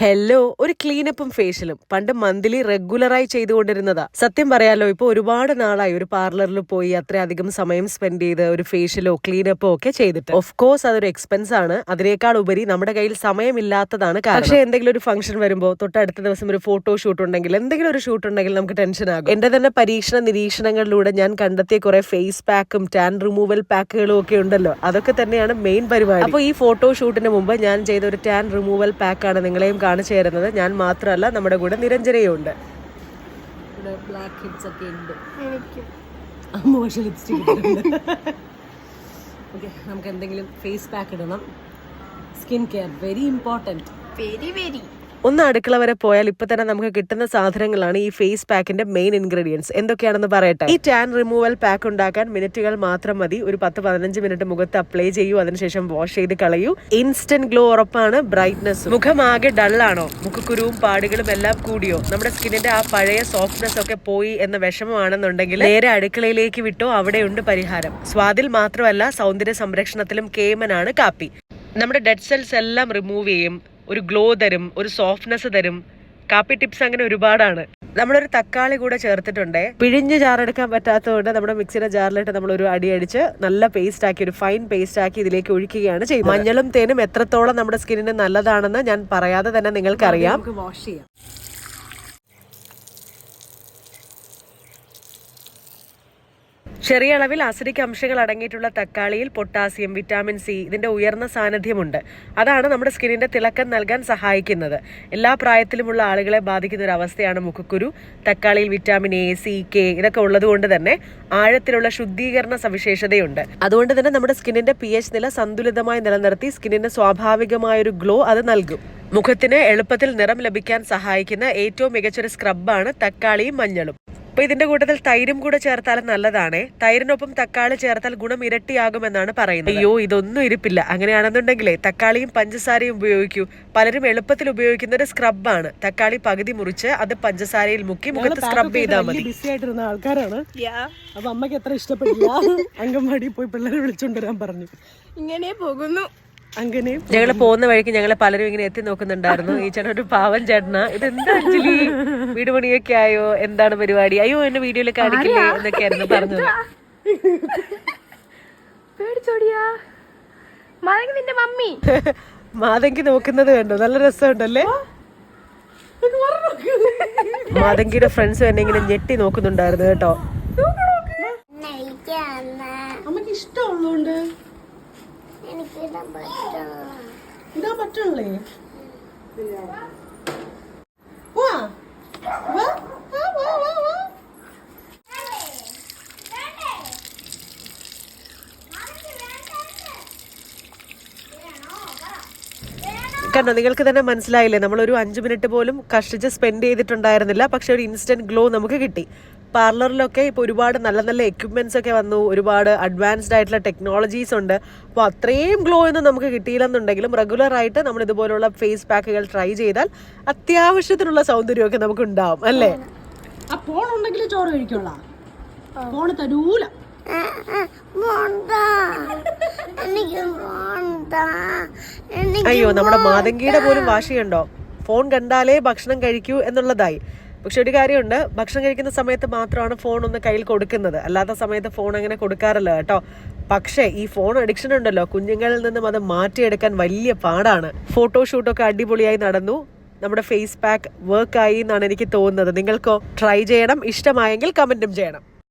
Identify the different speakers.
Speaker 1: Hello ഒരു ക്ലീനപ്പും ഫേഷ്യലും പണ്ട് monthly റെഗുലറായി ചെയ്തുകൊണ്ടിരുന്നതാ. സത്യം പറയാലോ ഇപ്പൊ ഒരുപാട് നാളായി ഒരു പാർലറിൽ പോയി അത്രയധികം സമയം സ്പെൻഡ് ചെയ്ത് ഒരു ഫേഷ്യലോ ക്ലീനപ്പോ ഒക്കെ ചെയ്തിട്ട്. ഓഫ് കോഴ്സ് അതൊരു എക്സ്പെൻസ് ആണ്. അതിനേക്കാൾ ഉപരി നമ്മുടെ കയ്യിൽ സമയമില്ലാത്തതാണ് പക്ഷേ എന്തെങ്കിലും ഒരു ഫംഗ്ഷൻ വരുമ്പോൾ തൊട്ടടുത്ത ദിവസം ഒരു ഫോട്ടോ ഷൂട്ട് ഉണ്ടെങ്കിൽ എന്തെങ്കിലും ഒരു ഷൂട്ട് ഉണ്ടെങ്കിൽ നമുക്ക് ടെൻഷൻ ആകും. എന്റെ തന്നെ പരീക്ഷണ നിരീക്ഷണങ്ങളിലൂടെ ഞാൻ കണ്ടെത്തിയ കുറെ ഫേസ് പാക്കും ടാൻ റിമൂവൽ പാക്കുകളും ഒക്കെ ഉണ്ടല്ലോ. അതൊക്കെ തന്നെയാണ് മെയിൻ പരിപാടി. അപ്പോൾ ഈ ഫോട്ടോ ഷൂട്ടിന് മുമ്പ് ഞാൻ ചെയ്ത ഒരു ടാൻ റിമൂവൽ പാക്കാണ് നിങ്ങളെയും കാണിച്ചു ചേരുന്നത്. ഞാൻ മാത്രമല്ല നമ്മുടെ കൂടെ നിരഞ്ജനയും ഉണ്ട് ഇവിടെ ബ്ലാക്ക് ഹിറ്റ്സ് ഒക്കെ ഉണ്ട്.
Speaker 2: എനിക്ക്.
Speaker 1: അമ്മ പക്ഷേ ലിപ്സ്റ്റിക് ഓക്കെ നമുക്ക് എന്തെങ്കിലും ഫേസ് പാക്ക് ഇടണം. Skin care very important
Speaker 2: very very
Speaker 1: ഒന്ന് അടുക്കള വരെ പോയാൽ ഇപ്പൊ തന്നെ നമുക്ക് കിട്ടുന്ന സാധനങ്ങളാണ് ഈ ഫേസ് പാക്കിന്റെ മെയിൻ ഇൻഗ്രീഡിയൻസ് എന്തൊക്കെയാണെന്ന് പറയട്ടെ? ഈ ടാൻ റിമൂവൽ പാക്ക് ഉണ്ടാക്കാൻ മിനിറ്റുകൾ മാത്രം മതി. ഒരു പത്ത് പതിനഞ്ച് മിനിറ്റ് മുഖത്ത് അപ്ലൈ ചെയ്യൂ. അതിനുശേഷം വാഷ് ചെയ്ത് കളയൂ. ഇൻസ്റ്റന്റ് ഗ്ലോ ഉറപ്പാണ്. ബ്രൈറ്റ്നസ് മുഖമാകെ ഡള്ളാണോ മുഖക്കുരുവും പാടുകളും എല്ലാം കൂടിയോ? നമ്മുടെ സ്കിന്നിന്റെ ആ പഴയ സോഫ്റ്റ്നെസ് ഒക്കെ പോയി എന്ന വിഷമമാണെന്നുണ്ടെങ്കിൽ നേരെ അടുക്കളയിലേക്ക് വിട്ടോ? അവിടെയുണ്ട് പരിഹാരം. സ്വാദിൽ മാത്രമല്ല സൗന്ദര്യ സംരക്ഷണത്തിലും കേമനാണ് കാപ്പി. നമ്മുടെ ഡെഡ് സെൽസ് എല്ലാം റിമൂവ് ചെയ്യും. ഒരു ഗ്ലോ തരും ഒരു സോഫ്റ്റ്നെസ് തരും. കാപ്പി ടിപ്സ് അങ്ങനെ ഒരുപാടാണ്. നമ്മളൊരു തക്കാളി കൂടെ ചേർത്തിട്ടുണ്ട്. പിഴിഞ്ഞ് ജാറെടുക്കാൻ പറ്റാത്തതുകൊണ്ട് നമ്മുടെ മിക്സിയുടെ ജാറിലിട്ട് നമ്മൾ ഒരു അടി അടിച്ച് നല്ല പേസ്റ്റ് ആക്കി ഒരു ഫൈൻ പേസ്റ്റ് ആക്കി ഇതിലേക്ക് ഒഴിക്കുകയാണ് ചെയ്യുന്നത്. മഞ്ഞളും തേനും എത്രത്തോളം നമ്മുടെ സ്കിന്നിന് നല്ലതാണെന്ന് ഞാൻ പറയാതെ തന്നെ നിങ്ങൾക്കറിയാം. വാഷ് ചെയ്യാം. ചെറിയ അളവിൽ ആസിഡിക് അംശങ്ങൾ അടങ്ങിയിട്ടുള്ള തക്കാളിയിൽ പൊട്ടാസ്യം വിറ്റാമിൻ സി ഇതിന്റെ ഉയർന്ന സാന്നിധ്യമുണ്ട്. അതാണ് നമ്മുടെ സ്കിന്നിന്റെ തിളക്കം നൽകാൻ സഹായിക്കുന്നത്. എല്ലാ പ്രായത്തിലുമുള്ള ആളുകളെ ബാധിക്കുന്ന ഒരു അവസ്ഥയാണ് മുഖക്കുരു. തക്കാളിയിൽ വിറ്റാമിൻ എ സി കെ ഇതൊക്കെ ഉള്ളതുകൊണ്ട് തന്നെ ആഴത്തിലുള്ള ശുദ്ധീകരണ സവിശേഷതയുണ്ട്. അതുകൊണ്ട് തന്നെ നമ്മുടെ സ്കിന്നിന്റെ പി എച്ച് നില സന്തുലിതമായി നിലനിർത്തി സ്കിന്നിന് സ്വാഭാവികമായൊരു ഗ്ലോ അത് നൽകും. മുഖത്തിന് എളുപ്പത്തിൽ നിറം ലഭിക്കാൻ സഹായിക്കുന്ന ഏറ്റവും മികച്ചൊരു സ്ക്രബാണ് തക്കാളിയും മഞ്ഞളും. അപ്പൊ ഇതിന്റെ കൂട്ടത്തിൽ തൈരും കൂടെ ചേർത്താലും നല്ലതാണ്. തൈരിനൊപ്പം തക്കാളി ചേർത്താൽ ഗുണം ഇരട്ടിയാകുമെന്നാണ് പറയുന്നത്. അയ്യോ ഇതൊന്നും ഇരിപ്പില്ല. അങ്ങനെയാണെന്നുണ്ടെങ്കിലേ തക്കാളിയും പഞ്ചസാരയും ഉപയോഗിക്കൂ. പലരും എളുപ്പത്തിൽ ഉപയോഗിക്കുന്ന ഒരു സ്ക്രബാണ് തക്കാളി പകുതി മുറിച്ച് അത് പഞ്ചസാരയിൽ മുക്കി മുഖത്ത് സ്ക്രബ് ചെയ്താൽ മതി.
Speaker 3: ബിസി ആയിട്ടിരുന്ന ആൾക്കാരാണ്. അപ്പൊ അമ്മയ്ക്ക് എത്ര ഇഷ്ടപ്പെട്ടു അംഗൻവാടി പോയി പിള്ളേരെ വിളിച്ചുകൊണ്ടുവരാൻ പറഞ്ഞു.
Speaker 2: ഇങ്ങനെ പോകുന്നു.
Speaker 3: അങ്ങനെ
Speaker 1: ഞങ്ങൾ പോകുന്ന വഴിക്ക് ഞങ്ങളെ പലരും ഇങ്ങനെ എത്തി നോക്കുന്നുണ്ടായിരുന്നു. ഈ ചേട്ടൻ ഒരു പാവൻ ചേട്ടനാ. ഇത് എന്താ അഞ്ജലി? വീട് പണിയൊക്കെ ആയോ? എന്താണ് പരിപാടി? അയ്യോ എന്നെ വീഡിയോയിൽ കാണിക്കില്ലേ എന്നൊക്കെയായിരുന്നു പറഞ്ഞു
Speaker 2: പേടിച്ചോടിയാ. നിന്റെ മമ്മി.
Speaker 1: മാതങ്കി നോക്കുന്നത് കണ്ടോ? നല്ല രസമുണ്ടല്ലേ? മാതങ്കിയുടെ ഫ്രണ്ട്സ് തന്നെ ഇങ്ങനെ ഞെട്ടി നോക്കുന്നുണ്ടായിരുന്നു കേട്ടോ.
Speaker 3: അമ്മയ്ക്ക് ഇഷ്ടമുള്ളതുകൊണ്ട് ഇതാ പറ്റണല്ലേ വാ. വാ.
Speaker 1: കണ്ടോ നിങ്ങൾക്ക് തന്നെ മനസ്സിലായില്ലേ? നമ്മളൊരു അഞ്ച് മിനിറ്റ് പോലും കഷ്ടിച്ച് സ്പെൻഡ് ചെയ്തിട്ടുണ്ടായിരുന്നില്ല. പക്ഷെ ഒരു ഇൻസ്റ്റന്റ് ഗ്ലോ നമുക്ക് കിട്ടി. പാർലറിലൊക്കെ ഇപ്പോൾ ഒരുപാട് നല്ല നല്ല എക്യുപ്മെന്റ്സ് ഒക്കെ വന്നു ഒരുപാട് അഡ്വാൻസ്ഡ് ആയിട്ടുള്ള ടെക്നോളജീസ് ഉണ്ട്. അപ്പോൾ അത്രയും ഗ്ലോ ഒന്നും നമുക്ക് കിട്ടിയില്ലെന്നുണ്ടെങ്കിലും റെഗുലർ ആയിട്ട് നമ്മൾ ഇതുപോലുള്ള ഫേസ് പാക്കുകൾ ട്രൈ ചെയ്താൽ അത്യാവശ്യത്തിനുള്ള സൗന്ദര്യമൊക്കെ നമുക്ക് ഉണ്ടാവും അല്ലേ?
Speaker 3: ആ ഫോൺ ഉണ്ടെങ്കിൽ ചോറ് തരൂല.
Speaker 1: അയ്യോ നമ്മുടെ മാതങ്കിയുടെ പോലും വാശിയുണ്ടോ? ഫോൺ കണ്ടാലേ ഭക്ഷണം കഴിക്കൂ എന്നുള്ളതായി. പക്ഷെ ഒരു കാര്യമുണ്ട് ഭക്ഷണം കഴിക്കുന്ന സമയത്ത് മാത്രമാണ് ഫോൺ ഒന്ന് കയ്യിൽ കൊടുക്കുന്നത്. അല്ലാത്ത സമയത്ത് ഫോൺ അങ്ങനെ കൊടുക്കാറില്ല കേട്ടോ. പക്ഷേ ഈ ഫോൺ അഡിക്ഷൻ ഉണ്ടല്ലോ. കുഞ്ഞുങ്ങളിൽ നിന്നും അത് മാറ്റിയെടുക്കാൻ വലിയ പാടാണ്. ഫോട്ടോഷൂട്ടൊക്കെ അടിപൊളിയായി നടന്നു. നമ്മുടെ ഫേസ് പാക്ക് വർക്കായി എന്നാണ് എനിക്ക് തോന്നുന്നത്. നിങ്ങൾക്കോ ട്രൈ ചെയ്യണം. ഇഷ്ടമായെങ്കിൽ കമന്റും ചെയ്യണം.